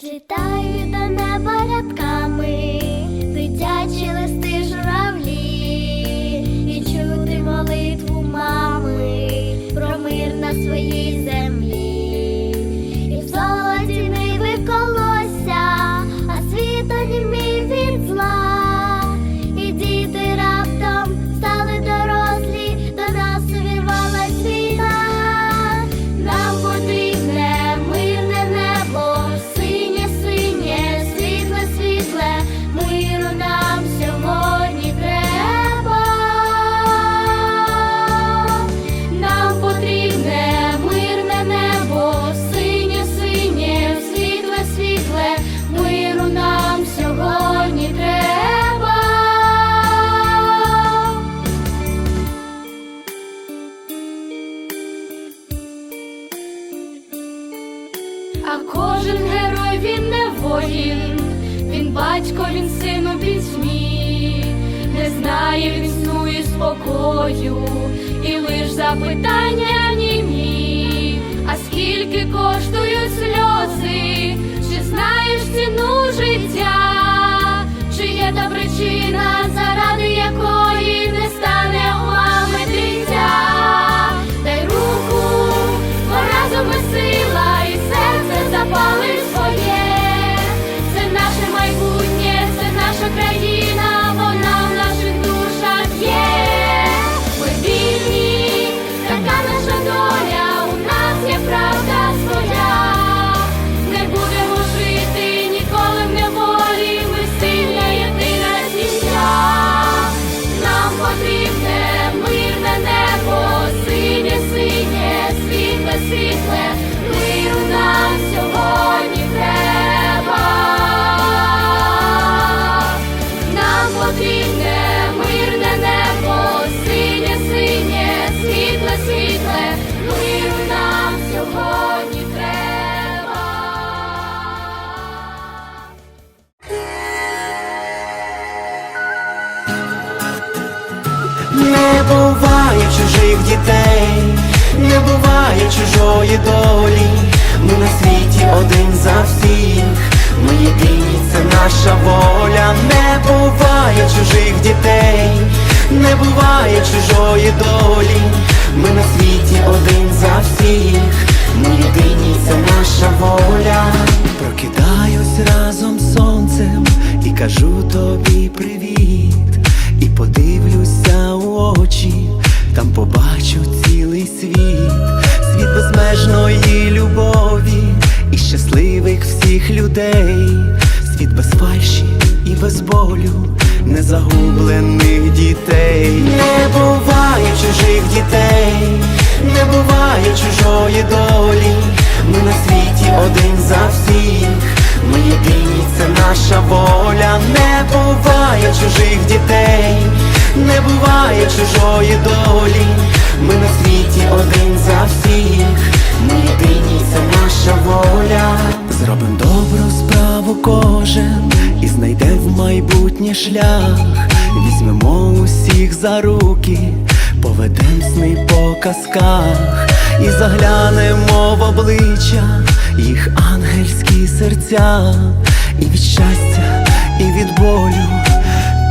Злітаю до неба А кожен герой він не воїн, він батько, він син у пітьмі, не знає він сну спокою, і лиш запитання німі. А скільки коштують сльози, чи знаєш ціну життя, Нам потрібне мирне небо, синє, синє, світле, світле, миру нам сьогодні треба. Не буває чужих дітей, не буває чужої долі. Ми на світі один за всіх. Ми єдині, це наша воля. Чужих дітей, не буває чужої долі. Ми на світі один за всіх. Ми єдині, це наша воля. Прокидаюсь разом з сонцем і кажу тобі привіт. І подивлюся у очі, там побачу цілий світ, світ безмежної любові і щасливих всіх людей, світ без фальші без болю, незагублених дітей. Не буває чужих дітей, не буває чужої долі. Ми на світі один за всіх. Ми єдині, це наша воля, не буває чужих дітей, не буває чужої долі. Ми на світі один за всіх. Майбутнє шлях. Візьмемо усіх за руки, поведем сни по казках і заглянемо в обличчя їх ангельські серця, і від щастя, і від болю,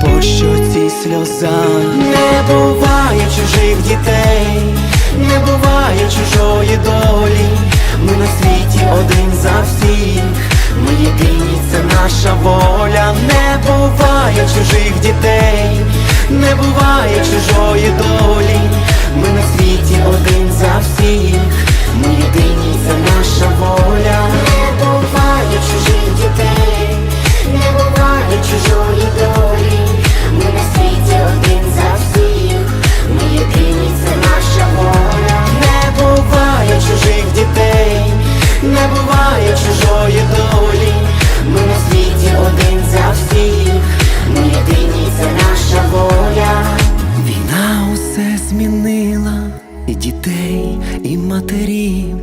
по щоці сльоза. Не буває чужих дітей, не буває чужої долі. Ми на світі один чужих дітей, не буває чужої долі. Ми на світі один за всіх. і матерів,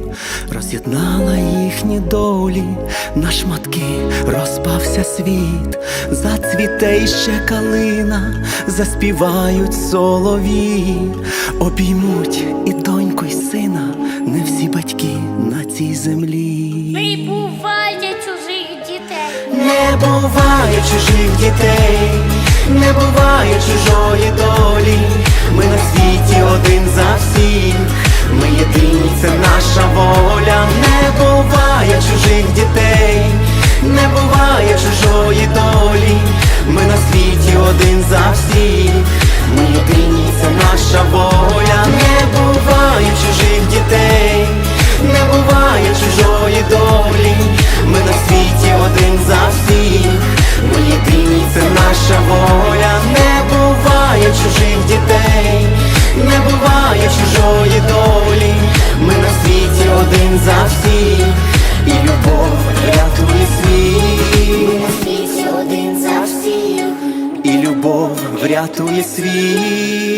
роз'єднала їхні долі на шматки, розпався світ, зацвіте ще калина, заспівають солові, обіймуть і доньку, й сина, не всі батьки на цій землі. Не буває чужих дітей, не буває чужих дітей, не буває чужої долі. Ми на світі один за всіх ми єдині, це наш. один за всіх, і любов рятує світ, один за всіх, і любов врятує світ.